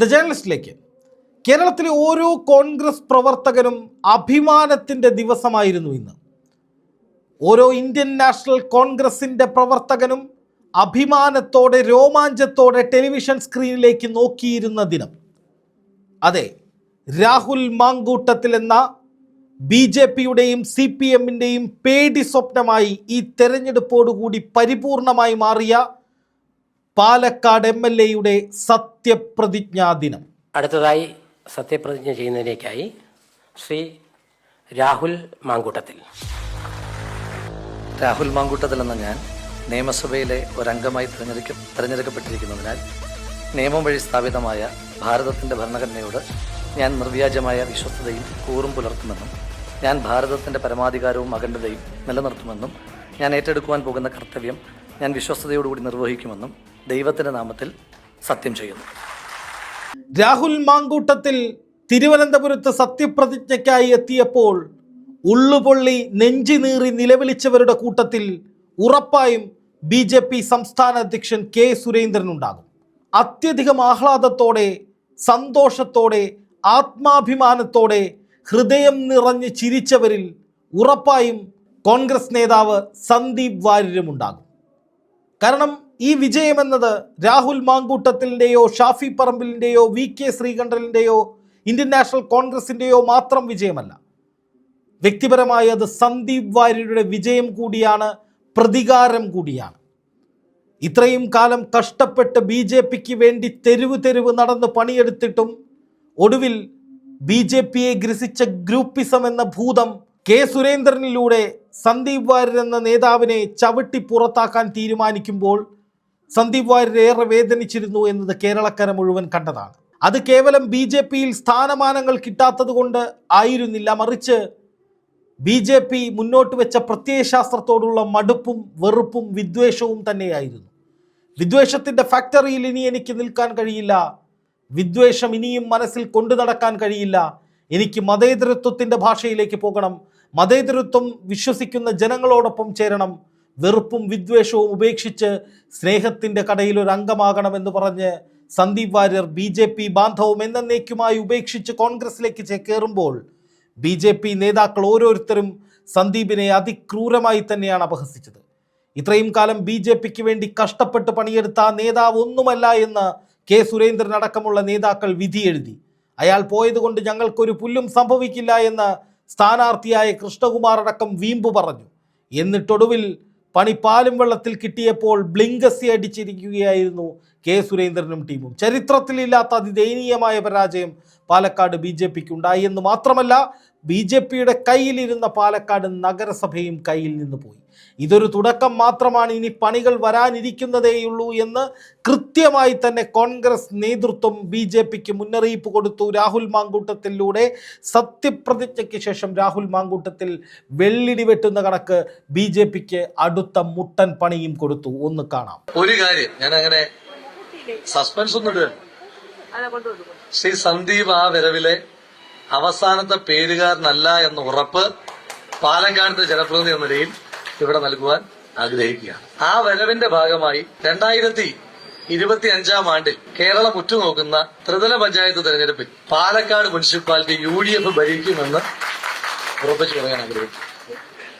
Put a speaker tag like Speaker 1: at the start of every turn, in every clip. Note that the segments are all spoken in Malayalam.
Speaker 1: ദ ജേർണലിസ്റ്റിലേക്ക്. കേരളത്തിലെ ഓരോ കോൺഗ്രസ് പ്രവർത്തകനും അഭിമാനത്തിന്റെ ദിവസമായിരുന്നു ഇന്ന്. ഓരോ ഇന്ത്യൻ നാഷണൽ കോൺഗ്രസിന്റെ പ്രവർത്തകനും അഭിമാനത്തോടെ രോമാഞ്ചത്തോടെ ടെലിവിഷൻ സ്ക്രീനിലേക്ക് നോക്കിയിരുന്ന ദിനം. അതെ രാഹുൽ മാങ്കൂട്ടത്തിൽ എന്ന ബി ജെ പിയുടെയും സി പി എമ്മിന്റെയും പേടി സ്വപ്നമായി ഈ തെരഞ്ഞെടുപ്പോടുകൂടി പരിപൂർണമായി മാറിയ പാലക്കാട് എം എൽ എയുടെ സത്യപ്രതിജ്ഞാ ദിനം.
Speaker 2: അടുത്തതായി സത്യപ്രതിജ്ഞ ചെയ്യുന്നതിലേക്കായി ശ്രീ രാഹുൽ മാങ്കൂട്ടത്തിൽ.
Speaker 3: രാഹുൽ മാങ്കൂട്ടത്തിൽ എന്ന ഞാൻ നിയമസഭയിലെ ഒരംഗമായി തിരഞ്ഞെടുക്ക തിരഞ്ഞെടുക്കപ്പെട്ടിരിക്കുന്നതിനാൽ നിയമം വഴി സ്ഥാപിതമായ ഭാരതത്തിന്റെ ഭരണഘടനയോട് ഞാൻ നിർവ്യാജമായ വിശ്വസ്തതയും കൂറും പുലർത്തുമെന്നും ഞാൻ ഭാരതത്തിന്റെ പരമാധികാരവും അഖണ്ഡതയും നിലനിർത്തുമെന്നും ഞാൻ ഏറ്റെടുക്കുവാൻ പോകുന്ന കർത്തവ്യം ഞാൻ വിശ്വസ്തയോടുകൂടി നിർവഹിക്കുമെന്നും ദൈവത്തിന്റെ നാമത്തിൽ സത്യം ചെയ്യുന്നു.
Speaker 1: രാഹുൽ മാങ്കൂട്ടത്തിൽ തിരുവനന്തപുരത്ത് സത്യപ്രതിജ്ഞയ്ക്കായി എത്തിയപ്പോൾ ഉള്ളുപൊള്ളി നെഞ്ചി നീറി നിലവിളിച്ചവരുടെ കൂട്ടത്തിൽ ഉറപ്പായും ബി ജെ പി സംസ്ഥാന അധ്യക്ഷൻ കെ സുരേന്ദ്രൻ ഉണ്ടാകും അത്യധികം ആഹ്ലാദത്തോടെ സന്തോഷത്തോടെ ആത്മാഭിമാനത്തോടെ ഹൃദയം നിറഞ്ഞ് ചിരിച്ചവരിൽ ഉറപ്പായും കോൺഗ്രസ് നേതാവ് സന്ദീപ് വാര്യരും ഉണ്ടാകും കാരണം ഈ വിജയമെന്നത് രാഹുൽ മാങ്കൂട്ടത്തിന്റെയോ ഷാഫി പറമ്പിലിന്റെയോ വി കെ ശ്രീകണ്ഠലിന്റെയോ ഇന്ത്യൻ നാഷണൽ കോൺഗ്രസിന്റെയോ മാത്രം വിജയമല്ല. വ്യക്തിപരമായി അത് സന്ദീപ് വാര്യരുടെ വിജയം കൂടിയാണ് പ്രതികാരം കൂടിയാണ്. ഇത്രയും കാലം കഷ്ടപ്പെട്ട് ബി ജെ പിക്ക് വേണ്ടി തെരുവ് തെരുവ് നടന്ന് പണിയെടുത്തിട്ടും ഒടുവിൽ ബി ജെ പിയെ ഗ്രസിച്ച ഗ്രൂപ്പിസം എന്ന ഭൂതം കെ സുരേന്ദ്രനിലൂടെ സന്ദീപ് വാര്യർ എന്ന നേതാവിനെ ചവിട്ടി പുറത്താക്കാൻ തീരുമാനിക്കുമ്പോൾ സന്ദീപ് വാര്യർ ഏറെ വേദനിച്ചിരുന്നു എന്നത് കേരളക്കര മുഴുവൻ കണ്ടതാണ്. അത് കേവലം ബി ജെ പിയിൽ സ്ഥാനമാനങ്ങൾ കിട്ടാത്തത് കൊണ്ട് ആയിരുന്നില്ല. മറിച്ച് ബി ജെ പി മുന്നോട്ട് വെച്ച പ്രത്യയശാസ്ത്രത്തോടുള്ള മടുപ്പും വെറുപ്പും വിദ്വേഷവും തന്നെയായിരുന്നു. വിദ്വേഷത്തിന്റെ ഫാക്ടറിയിൽ ഇനി എനിക്ക് നിൽക്കാൻ കഴിയില്ല. വിദ്വേഷം ഇനിയും മനസ്സിൽ കൊണ്ടു നടക്കാൻ കഴിയില്ല. എനിക്ക് മതേതരത്വത്തിന്റെ ഭാഷയിലേക്ക് പോകണം. മതേതരത്വം വിശ്വസിക്കുന്ന ജനങ്ങളോടൊപ്പം ചേരണം. വെറുപ്പും വിദ്വേഷവും ഉപേക്ഷിച്ച് സ്നേഹത്തിന്റെ കടയിൽ ഒരു അംഗമാകണമെന്ന് പറഞ്ഞ് Sandeep Varier B J P ബാന്ധവം എന്നേക്കുമായി ഉപേക്ഷിച്ച് കോൺഗ്രസിലേക്ക് ചേക്കേറുമ്പോൾ ബി ജെ പി നേതാക്കൾ ഓരോരുത്തരും സന്ദീപിനെ അതിക്രൂരമായി തന്നെയാണ് അപഹസിച്ചത്. ഇത്രയും കാലം ബി ജെ പിക്ക് വേണ്ടി കഷ്ടപ്പെട്ട് പണിയെടുത്ത ആ നേതാവ് ഒന്നുമല്ല എന്ന് കെ സുരേന്ദ്രൻ അടക്കമുള്ള നേതാക്കൾ വിധി എഴുതി. അയാൾ പോയതുകൊണ്ട് ഞങ്ങൾക്കൊരു പുല്ലും സംഭവിക്കില്ല എന്ന് സ്ഥാനാർത്ഥിയായ കൃഷ്ണകുമാർ അടക്കം വീമ്പു പറഞ്ഞു. എന്നിട്ടൊടുവിൽ പണി പാലും വെള്ളത്തിൽ കിട്ടിയപ്പോൾ ബ്ലിങ്കസി അടിച്ചിരിക്കുകയായിരുന്നു കെ സുരേന്ദ്രനും ടീമും. ചരിത്രത്തിലില്ലാത്ത അതിദയനീയമായ പരാജയം പാലക്കാട് ബി ജെ പിക്ക് ഉണ്ടായി എന്ന് മാത്രമല്ല ബി ജെ പിയുടെ കയ്യിലിരുന്ന പാലക്കാട് നഗരസഭയും കയ്യിൽ നിന്ന് പോയി. ഇതൊരു തുടക്കം മാത്രമാണ്. ഇനി പണികൾ വരാനിരിക്കുന്നതേയുള്ളൂ എന്ന് കൃത്യമായി തന്നെ കോൺഗ്രസ് നേതൃത്വം ബി ജെ പിക്ക് മുന്നറിയിപ്പ് കൊടുത്തു. രാഹുൽ മാങ്കൂട്ടത്തിലൂടെ സത്യപ്രതിജ്ഞയ്ക്ക് ശേഷം രാഹുൽ മാങ്കൂട്ടത്തിൽ വെള്ളിടി വെട്ടുന്ന കണക്ക് ബി ജെ പിക്ക് അടുത്ത മുട്ടൻ പണിയും കൊടുത്തു. ഒന്ന് കാണാം.
Speaker 3: ഒരു കാര്യം ഞാൻ അങ്ങനെ സസ്പെൻസ് ഒന്നും ശ്രീ സന്ദീപ് ആ വരവിലെ അവസാനത്തെ പേരുകാരനല്ല എന്ന ഉറപ്പ് പാലക്കാടത്തെ ജനപ്രതിനിധി എന്ന നിലയിൽ ഇവിടെ നൽകുവാൻ ആഗ്രഹിക്കുകയാണ് ആ വരവിന്റെ ഭാഗമായി രണ്ടായിരത്തി ഇരുപത്തി അഞ്ചാം ആണ്ടിൽ കേരളം ഉറ്റുനോക്കുന്ന ത്രിതല പഞ്ചായത്ത് തെരഞ്ഞെടുപ്പിൽ Palakkad municipality U D F ഭരിക്കുമെന്ന് ഉറപ്പിച്ചു പറയാൻ ആഗ്രഹിക്കുന്നു.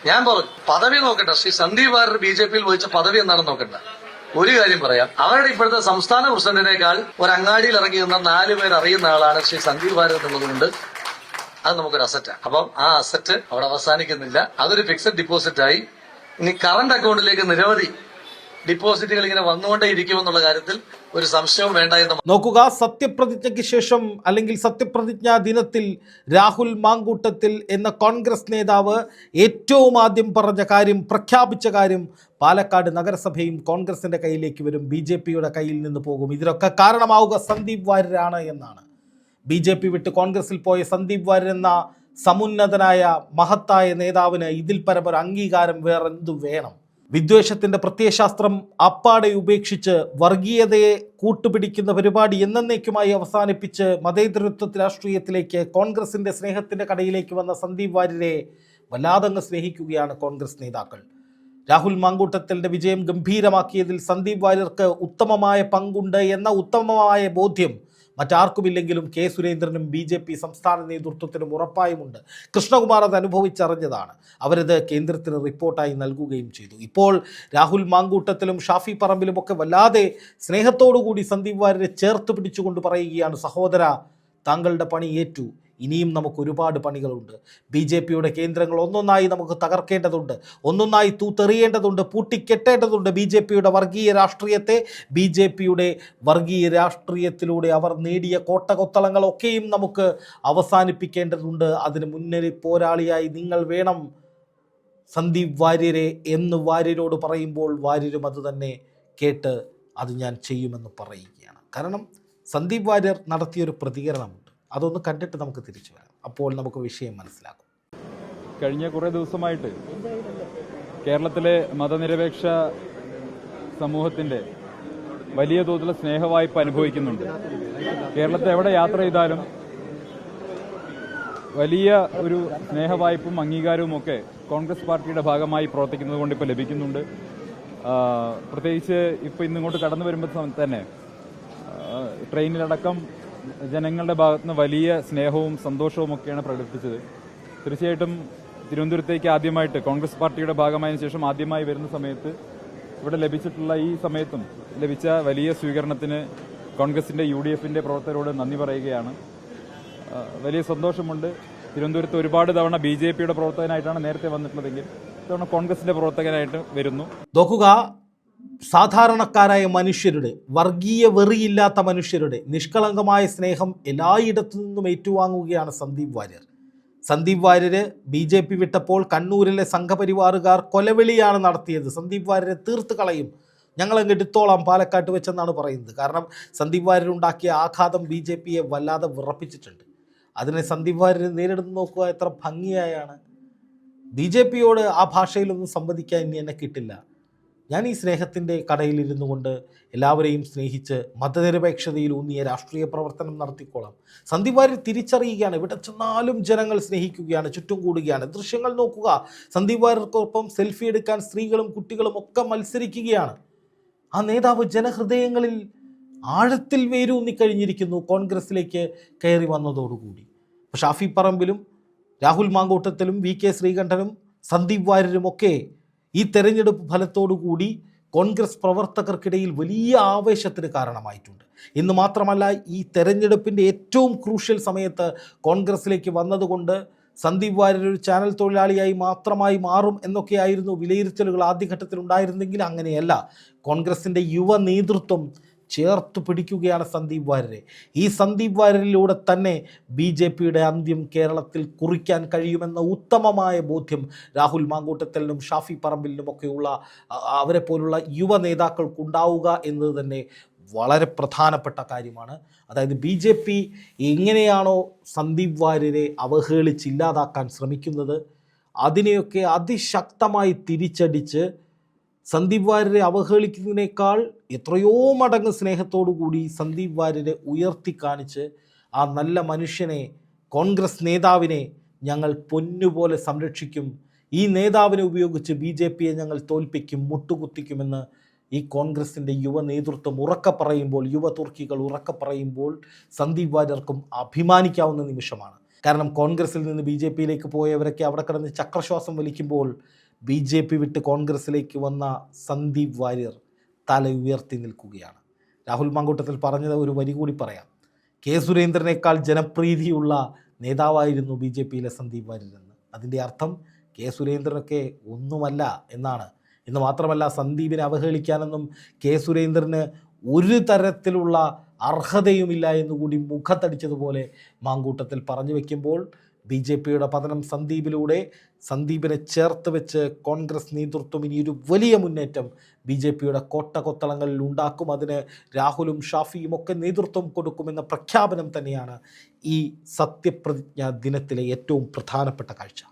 Speaker 3: ഞാൻ പറഞ്ഞു പദവി നോക്കണ്ട. ശ്രീ സന്ദീപ് വാര്യർ ബി ജെ പിയിൽ വഹിച്ച പദവി എന്താണെന്ന് നോക്കണ്ട. ഒരു കാര്യം പറയാം. അവരുടെ ഇപ്പോഴത്തെ സംസ്ഥാന പ്രസിഡന്റിനേക്കാൾ ഒരു അങ്ങാടിയിൽ ഇറങ്ങി നിന്ന നാല് പേർ അറിയുന്ന ആളാണ് ശ്രീ സന്ദീപ് വാര്യർ എന്നുള്ളതുകൊണ്ട് അത് നമുക്കൊരു അസറ്റാണ് അപ്പം ആ അസറ്റ് അവിടെ അവസാനിക്കുന്നില്ല. അതൊരു ഫിക്സഡ് ഡിപ്പോസിറ്റ് ആയി ഇനി കറണ്ട് അക്കൗണ്ടിലേക്ക് നിരവധി ഡിപ്പോസിറ്റുകൾ ഇങ്ങനെ വന്നുകൊണ്ടേ ഇരിക്കുമെന്നുള്ള കാര്യത്തിൽ ഒരു സംശയവും വേണ്ട എന്ന്
Speaker 1: നോക്കുക സത്യപ്രതിജ്ഞയ്ക്ക് ശേഷം അല്ലെങ്കിൽ സത്യപ്രതിജ്ഞാ ദിനത്തിൽ രാഹുൽ മാങ്കൂട്ടത്തിൽ എന്ന കോൺഗ്രസ് നേതാവ് ഏറ്റവും ആദ്യം പറഞ്ഞ കാര്യം പ്രഖ്യാപിച്ച കാര്യം പാലക്കാട് നഗരസഭയും കോൺഗ്രസിന്റെ കയ്യിലേക്ക് വരും. ബി ജെ പിയുടെ കയ്യിൽ നിന്ന് പോകും. ഇതിനൊക്കെ കാരണമാവുക സന്ദീപ് വാര്യരാണ് എന്നാണ്. ബി ജെ പി വിട്ട് കോൺഗ്രസിൽ പോയ സന്ദീപ് വാര്യർ എന്ന സമുന്നതനായ മഹത്തായ നേതാവിന് ഇതിൽ പരമൊരു അംഗീകാരം വേറെന്തു വേണം? വിദ്വേഷത്തിന്റെ പ്രത്യയശാസ്ത്രം അപ്പാടെ ഉപേക്ഷിച്ച് വർഗീയതയെ കൂട്ടുപിടിക്കുന്ന പരിപാടി എന്നേക്കുമായി അവസാനിപ്പിച്ച് മതേതരത്വ രാഷ്ട്രീയത്തിലേക്ക് കോൺഗ്രസിന്റെ സ്നേഹത്തിന്റെ കടയിലേക്ക് വന്ന സന്ദീപ് വാര്യരെ വല്ലാതങ്ങ് സ്നേഹിക്കുകയാണ് കോൺഗ്രസ് നേതാക്കൾ. രാഹുൽ മാങ്കൂട്ടത്തലിന്റെ വിജയം ഗംഭീരമാക്കിയതിൽ സന്ദീപ് വാര്യർക്ക് ഉത്തമമായ പങ്കുണ്ട് എന്ന ഉത്തമമായ ബോധ്യം മറ്റാർക്കുമില്ലെങ്കിലും കെ സുരേന്ദ്രനും ബി ജെ പി സംസ്ഥാന നേതൃത്വത്തിനും ഉറപ്പായുമുണ്ട്. കൃഷ്ണകുമാർ അത് അനുഭവിച്ചറിഞ്ഞതാണ്. അവരത് കേന്ദ്രത്തിന് റിപ്പോർട്ടായി നൽകുകയും ചെയ്തു. ഇപ്പോൾ രാഹുൽ മാങ്കൂട്ടത്തിലും ഷാഫി പറമ്പിലും ഒക്കെ വല്ലാതെ സ്നേഹത്തോടുകൂടി സന്ദീപ് വാര്യരെ ചേർത്ത് പിടിച്ചുകൊണ്ട് പറയുകയാണ് സഹോദര താങ്കളുടെ പണി ഏറ്റു. ഇനിയും നമുക്ക് ഒരുപാട് പണികളുണ്ട്. ബി ജെ പിയുടെ കേന്ദ്രങ്ങൾ ഒന്നൊന്നായി നമുക്ക് തകർക്കേണ്ടതുണ്ട്. ഒന്നൊന്നായി തൂത്തെറിയേണ്ടതുണ്ട്. പൂട്ടിക്കെട്ടേണ്ടതുണ്ട് ബി ജെ പിയുടെ വർഗീയ രാഷ്ട്രീയത്തെ. ബി ജെ പിയുടെ വർഗീയ രാഷ്ട്രീയത്തിലൂടെ അവർ നേടിയ കോട്ടകൊത്തളങ്ങളൊക്കെയും നമുക്ക് അവസാനിപ്പിക്കേണ്ടതുണ്ട്. അതിന് മുന്നണി പോരാളിയായി നിങ്ങൾ വേണം. സന്ദീപ് വാര്യരെ എന്ന് വാര്യരോട് പറയുമ്പോൾ വാര്യരും അത് തന്നെ കേട്ട് അത് ഞാൻ ചെയ്യുമെന്ന് പറയുകയാണ്. കാരണം സന്ദീപ് വാര്യർ നടത്തിയൊരു പ്രതികരണമുണ്ട്. അതൊന്ന് കണ്ടിട്ട് നമുക്ക് തിരിച്ചു വരാം. അപ്പോൾ നമുക്ക് വിഷയം മനസ്സിലാക്കും.
Speaker 4: കഴിഞ്ഞ കുറേ ദിവസമായിട്ട് കേരളത്തിലെ മതനിരപേക്ഷ സമൂഹത്തിന്റെ വലിയ തോതിലുള്ള സ്നേഹവായ്പ അനുഭവിക്കുന്നുണ്ട്. കേരളത്തെ എവിടെ യാത്ര ചെയ്താലും വലിയ ഒരു സ്നേഹവായ്പും അംഗീകാരവും ഒക്കെ കോൺഗ്രസ് പാർട്ടിയുടെ ഭാഗമായി പ്രവർത്തിക്കുന്നത് കൊണ്ട് ഇപ്പോൾ ലഭിക്കുന്നുണ്ട്. പ്രത്യേകിച്ച് ഇപ്പോൾ ഇന്നിങ്ങോട്ട് കടന്നു വരുമ്പോൾ തന്നെ ട്രെയിനിലടക്കം ജനങ്ങളുടെ ഭാഗത്തുനിന്ന് വലിയ സ്നേഹവും സന്തോഷവും ഒക്കെയാണ് പ്രകടിപ്പിച്ചത്. തീർച്ചയായിട്ടും തിരുവനന്തപുരത്തേക്ക് ആദ്യമായിട്ട് കോൺഗ്രസ് പാർട്ടിയുടെ ഭാഗമായതിനു ശേഷം ആദ്യമായി വരുന്ന സമയത്ത് ഇവിടെ ലഭിച്ചിട്ടുള്ള ഈ സമയത്തും ലഭിച്ച വലിയ സ്വീകരണത്തിന് കോൺഗ്രസിന്റെ യു ഡി എഫിന്റെ പ്രവർത്തകരോട് നന്ദി പറയുകയാണ്. വലിയ സന്തോഷമുണ്ട്. തിരുവനന്തപുരത്ത് ഒരുപാട് തവണ ബി ജെ പിയുടെ പ്രവർത്തകനായിട്ടാണ് നേരത്തെ വന്നിട്ടുള്ളതെങ്കിൽ ഇത്തവണ കോൺഗ്രസിന്റെ പ്രവർത്തകനായിട്ട് വരുന്നു.
Speaker 1: നോക്കുക സാധാരണക്കാരായ മനുഷ്യരുടെ വർഗീയ വെറിയില്ലാത്ത മനുഷ്യരുടെ നിഷ്കളങ്കമായ സ്നേഹം എല്ലായിടത്തു നിന്നും ഏറ്റുവാങ്ങുകയാണ് Sandeep Varier. Sandeep Varier B J P വിട്ടപ്പോൾ കണ്ണൂരിലെ സംഘപരിവാറുകാർ കൊലവിളിയാണ് നടത്തിയത്. സന്ദീപ് വാര്യരെ തീർത്ത് കളയും. ഞങ്ങളങ്ങ് എടുത്തോളാം പാലക്കാട്ട് വെച്ചെന്നാണ് പറയുന്നത്. കാരണം സന്ദീപ് വാര്യർ ഉണ്ടാക്കിയ ആഘാതം ബി ജെ പിയെ വല്ലാതെ വിറപ്പിച്ചിട്ടുണ്ട്. അതിനെ സന്ദീപ് വാര്യർ നേരിടുന്നു നോക്കുക എത്ര ഭംഗിയായാണ്. ബി ജെ പിയോട് ആ ഭാഷയിലൊന്നും സംവദിക്കാൻ ഇനി എന്നെ കിട്ടില്ല. ഞാൻ ഈ സ്നേഹത്തിന്റെ കടയിലിരുന്നു കൊണ്ട് എല്ലാവരെയും സ്നേഹിച്ച് മതനിരപേക്ഷതയിൽ ഊന്നിയ രാഷ്ട്രീയ പ്രവർത്തനം നടത്തിക്കോളാം. സന്ദീപ് വാര്യർ തിരിച്ചറിയുകയാണ് ഇവിടെ ചെന്നാലും ജനങ്ങൾ സ്നേഹിക്കുകയാണ് ചുറ്റും കൂടുകയാണ്. ദൃശ്യങ്ങൾ നോക്കുക സന്ദീപ് വാര്യർക്കൊപ്പം സെൽഫി എടുക്കാൻ സ്ത്രീകളും കുട്ടികളും ഒക്കെ മത്സരിക്കുകയാണ്. ആ നേതാവ് ജനഹൃദയങ്ങളിൽ ആഴത്തിൽ വേരൂന്നിക്കഴിഞ്ഞിരിക്കുന്നു കോൺഗ്രസിലേക്ക് കയറി വന്നതോടുകൂടി. ഷാഫി പറമ്പിലും രാഹുൽ മാങ്കൂട്ടത്തിലും വി കെ ശ്രീകണ്ഠനും സന്ദീപ് വാര്യരുമൊക്കെ ഈ തെരഞ്ഞെടുപ്പ് ഫലത്തോടുകൂടി കോൺഗ്രസ് പ്രവർത്തകർക്കിടയിൽ വലിയ ആവേശത്തിന് കാരണമായിട്ടുണ്ട്. എന്ന് മാത്രമല്ല ഈ തെരഞ്ഞെടുപ്പിന്റെ ഏറ്റവും ക്രൂഷ്യൽ സമയത്ത് കോൺഗ്രസ്സിലേക്ക് വന്നതുകൊണ്ട് സന്ദീപ് വാര്യർ ഒരു ചാനൽ തൊഴിലാളിയായി മാത്രമായി മാറും എന്നൊക്കെയായിരുന്നു വിലയിരുത്തലുകൾ ആദ്യഘട്ടത്തിൽ ഉണ്ടായിരുന്നെങ്കിൽ അങ്ങനെയല്ല. കോൺഗ്രസിന്റെ യുവ നേതൃത്വം ചേർത്ത് പിടിക്കുകയാണ് സന്ദീപ് വാര്യരെ. ഈ സന്ദീപ് വാര്യരിലൂടെ തന്നെ ബി ജെ പിയുടെ അന്ത്യം കേരളത്തിൽ കുറിക്കാൻ കഴിയുമെന്ന ഉത്തമമായ ബോധ്യം രാഹുൽ മാങ്കൂട്ടത്തലിനും ഷാഫി പറമ്പിലിനുമൊക്കെയുള്ള അവരെ പോലുള്ള യുവ നേതാക്കൾക്കുണ്ടാവുക എന്നത് തന്നെ വളരെ പ്രധാനപ്പെട്ട കാര്യമാണ്. അതായത് ബി ജെ പി എങ്ങനെയാണോ സന്ദീപ് വാര്യരെ അവഹേളിച്ച് ഇല്ലാതാക്കാൻ ശ്രമിക്കുന്നത് അതിനെയൊക്കെ അതിശക്തമായി തിരിച്ചടിച്ച് സന്ദീപ് വാര്യരെ അവഹേളിക്കുന്നതിനേക്കാൾ എത്രയോ മടങ്ങ് സ്നേഹത്തോടു കൂടി സന്ദീപ് വാര്യരെ ഉയർത്തി കാണിച്ച് ആ നല്ല മനുഷ്യനെ കോൺഗ്രസ് നേതാവിനെ ഞങ്ങൾ പൊന്നുപോലെ സംരക്ഷിക്കും. ഈ നേതാവിനെ ഉപയോഗിച്ച് ബി ജെ പിയെ ഞങ്ങൾ തോൽപ്പിക്കും മുട്ടുകുത്തിക്കുമെന്ന് ഈ കോൺഗ്രസിന്റെ യുവ നേതൃത്വം ഉറക്കെ പറയുമ്പോൾ യുവ തുർക്കികൾ ഉറക്കെ പറയുമ്പോൾ സന്ദീപ് വാര്യർക്കും അഭിമാനിക്കാവുന്ന നിമിഷമാണ്. കാരണം കോൺഗ്രസിൽ നിന്ന് ബി ജെ പിയിലേക്ക് പോയവരൊക്കെ അവിടെ കിടന്ന് ചക്രശ്വാസം വലിക്കുമ്പോൾ ബി ജെ പി വിട്ട് കോൺഗ്രസിലേക്ക് വന്ന സന്ദീപ് വാര്യർ തല ഉയർത്തി നിൽക്കുകയാണ്. രാഹുൽ മാങ്കൂട്ടത്തിൽ പറഞ്ഞത് ഒരു വരി കൂടി പറയാം. കെ സുരേന്ദ്രനേക്കാൾ ജനപ്രീതിയുള്ള നേതാവായിരുന്നു ബി ജെ പിയിലെ സന്ദീപ് വാര്യർ എന്ന്. അതിന്റെ അർത്ഥം കെ സുരേന്ദ്രനൊക്കെ ഒന്നുമല്ല എന്നാണ്. എന്ന് മാത്രമല്ല സന്ദീപിനെ അവഹേളിക്കാനൊന്നും കെ സുരേന്ദ്രന് ഒരു തരത്തിലുള്ള അർഹതയുമില്ല എന്നുകൂടി മുഖത്തടിച്ചതുപോലെ മാങ്കൂട്ടത്തിൽ പറഞ്ഞു വെക്കുമ്പോൾ ബി ജെ പിയുടെ പതനം സന്ദീപിലൂടെ സന്ദീപിനെ ചേർത്ത് വെച്ച് കോൺഗ്രസ് നേതൃത്വം ഇനി ഒരു വലിയ മുന്നേറ്റം ബി ജെ പിയുടെ കോട്ടകൊത്തളങ്ങളിൽ ഉണ്ടാക്കും. അതിന് രാഹുലും ഷാഫിയും ഒക്കെ നേതൃത്വം കൊടുക്കുമെന്ന പ്രഖ്യാപനം തന്നെയാണ് ഈ സത്യപ്രതിജ്ഞാ ദിനത്തിലെ ഏറ്റവും പ്രധാനപ്പെട്ട കാഴ്ച.